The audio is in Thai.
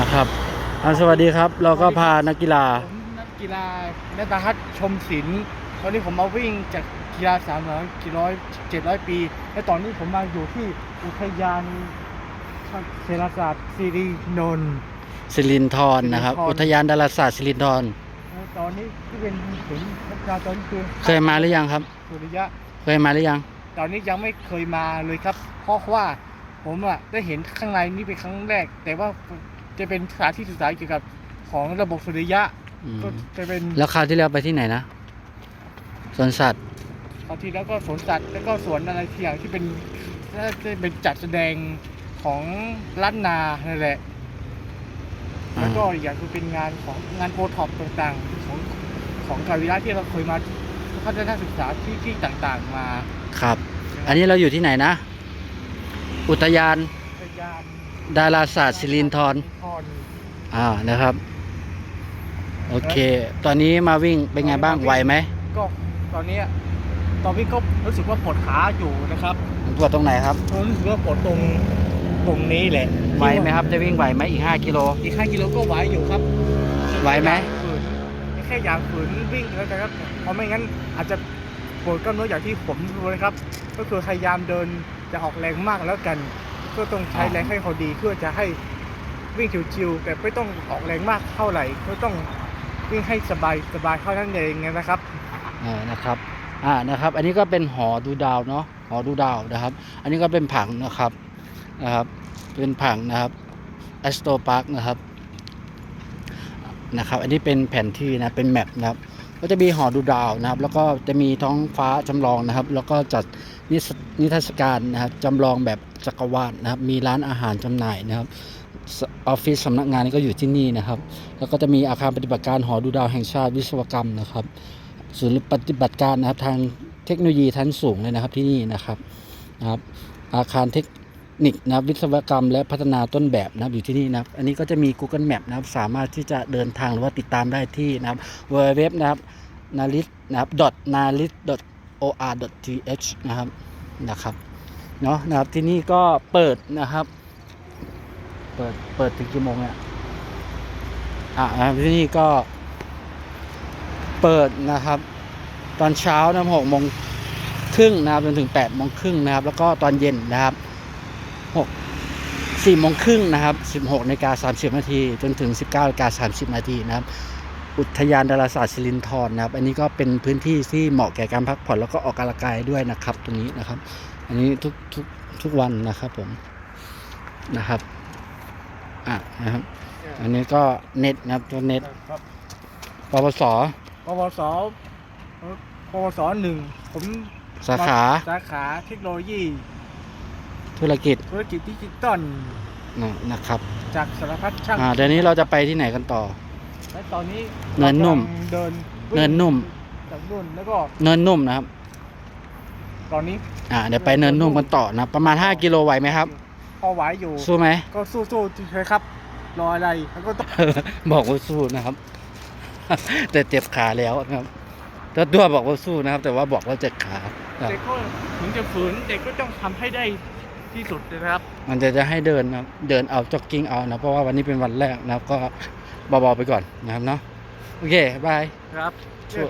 นะครับอ่าสวัสดีครับ เราก็พานักกีฬาผมนักกีฬานัตพัฒน์ชมศิลป์ตอนนี้ผมมาวิ่งจากกีฬาสามร้อยกี่ร้อยเจ็ดร้อยปี และตอนนี้ผมมาอยู่ที่อุทยานเศรษฐศาสตร์สิรินนท์สิรินทรนะครับสิรินธรอุทยานดาราศาสตร์สิรินทรและตอนนี้ที่เป็นถึงนักกีฬาตอนนี้คือเคยมาหรือยังครับสุริยะเคยมาหรือยัง ตอนนี้ยังไม่เคยมาเลยครับ เพราะว่าผมอะได้เห็นข้างในนี่เป็นครั้งแรก แต่ว่า จะเป็นสถานที่ศึกษาเกี่ยวกับของระบบสุริยะอืมก็จะเป็นแล้วคราวที่แล้วไปที่ไหนนะสวนสัตว์บางทีแล้วก็สวนสัตว์แล้วก็สวนอะไรที่อย่างที่เป็นน่าจะเป็นจัดแสดงของล้านนานั่นแหละ อ่าแล้วก็อีกอย่างคือเป็นงานของงานโอท็อปต่างๆ ของของการวิทยาที่เราเคยมาพัฒนาศึกษาที่ที่ต่างๆ มาครับ อันนี้เราอยู่ที่ไหนนะ อุทยานพยายาม ดาราศาสตร์สิรินทรทรอ่านะครับ โอเค ตอนนี้มาวิ่งเป็นไงบ้างไหวไหมก็ตอนเนี้ยตอนนี้ก็รู้สึกว่าปวดขาอยู่นะครับปวดตรงไหนครับรู้สึกว่าปวดตรงตรงนี้แหละไหวไหมครับ จะวิ่งไหวไหมอีก 5 กิโลอีก 5 กิโลก็ไหวอยู่ครับ ไหวไหมฝืนแค่อยากฝืนวิ่งแล้วกันครับเพราะไม่งั้นอาจจะปวดกล้ามเนื้ออย่างที่ผมรู้นะครับ ก็คือพยายามเดินจะออกแรงมากแล้วกัน ก็ต้องใช้แรงให้พอดีเพื่อจะให้วิ่งชิวๆแต่ไม่ต้องออกแรงมากเท่าไหร่ก็ต้องวิ่งให้สบายสบายเท่านั้นเองนะครับเออนะครับอ่านะครับ อันนี้ก็เป็นหอดูดาวเนาะหอดูดาวนะครับ อันนี้ก็เป็นผังนะครับนะครับ เป็นผังนะครับแอสโตพาร์คนะครับนะครับ อันนี้เป็นแผนที่นะเป็นแมปนะครับ ก็จะมีหอดูดาวนะครับ แล้วก็จะมีท้องฟ้าจำลองนะครับ แล้วก็จัดนิทรรศการนะครับจำลองแบบจักรวาลนะครับ มีร้านอาหารจำหน่ายนะครับออฟฟิศสำนักงานก็อยู่ที่นี่นะครับ แล้วก็จะมีอาคารปฏิบัติการหอดูดาวแห่งชาติวิศวกรรมนะครับศูนย์ปฏิบัติการนะครับทางเทคโนโลยีชั้นสูงเลยนะครับที่นี่นะครับนะครับ อาคารเทค นิคนะวิศวกรรม และพัฒนาต้นแบบนะอยู่ที่นี่นะอันนี้ก็จะมี Google Map นะครับสามารถที่จะเดินทางหรือว่าติดตามได้ที่นะครับ www นะครับ nalit นะครับ nalit or th นะครับนะครับเนาะนะครับที่นี่ก็เปิดนะครับ เปิดเปิดถึงกี่โมงเนี่ยอ่านะที่นี่ก็เปิดนะครับ ตอนเช้านะหกโมงครึ่งนะครับจนถึงแปดโมงครึ่งนะครับ แล้วก็ตอนเย็นนะครับ หกสี่โมงครึ่งนะครับสิบหกนาฬิกาสามสิบนาที จนถึงสิบเก้านาฬิกาสามสิบนาทีนะครับ อุทยานดาราศาสตร์สิรินธรนะครับ อันนี้ก็เป็นพื้นที่ที่เหมาะแก่การพักผ่อนแล้วก็ออกกำลังกายด้วยนะครับ ตรงนี้นะครับ อันนี้ทุกทุกทุกวันนะครับผมนะครับอะนะครับ อันนี้ก็เน็ตนะครับตัวเน็ตครับปปสปวสปวสหนึ่งผมสาขา สาขาเทคโนโลยี ธุรกิจธุรกิจดิจิตอลนะนะครับ จากสารพัดช่างอ่าเดี๋ยวนี้เราจะไปที่ไหนกันต่อ และตอนนี้เนินนุ่ม ราำลังเดินวิ่งเนินนุ่ม จากนุ่นแล้วก็เนินนุ่มนะครับ ตอนนี้อ่าเดี๋ยวไปเนินนุ่มกันต่อนะประมาณ 5 กิโลไหวไหมครับ พอไหวอยู่ สู้ไหม ก็สู้ๆเฉยๆครับ รออะไรแล้วก็ต้อง บอกว่าสู้นะครับ แต่เจ็บขาแล้วนะครับถ้าตัวบอกว่าสู้นะครับ แต่ว่าบอกว่าเจ็บขา ครับ เด็กก็ถึงจะฝืนเด็กก็ต้องทำให้ได้ ที่สุดนะครับ มันจะจะให้เดินนะครับเดินเอาจ็อกกิ้งเอานะเพราะว่าวันนี้เป็นวันแรกนะครับก็เบาๆไปก่อนนะครับเนาะโอเคบายครับสู้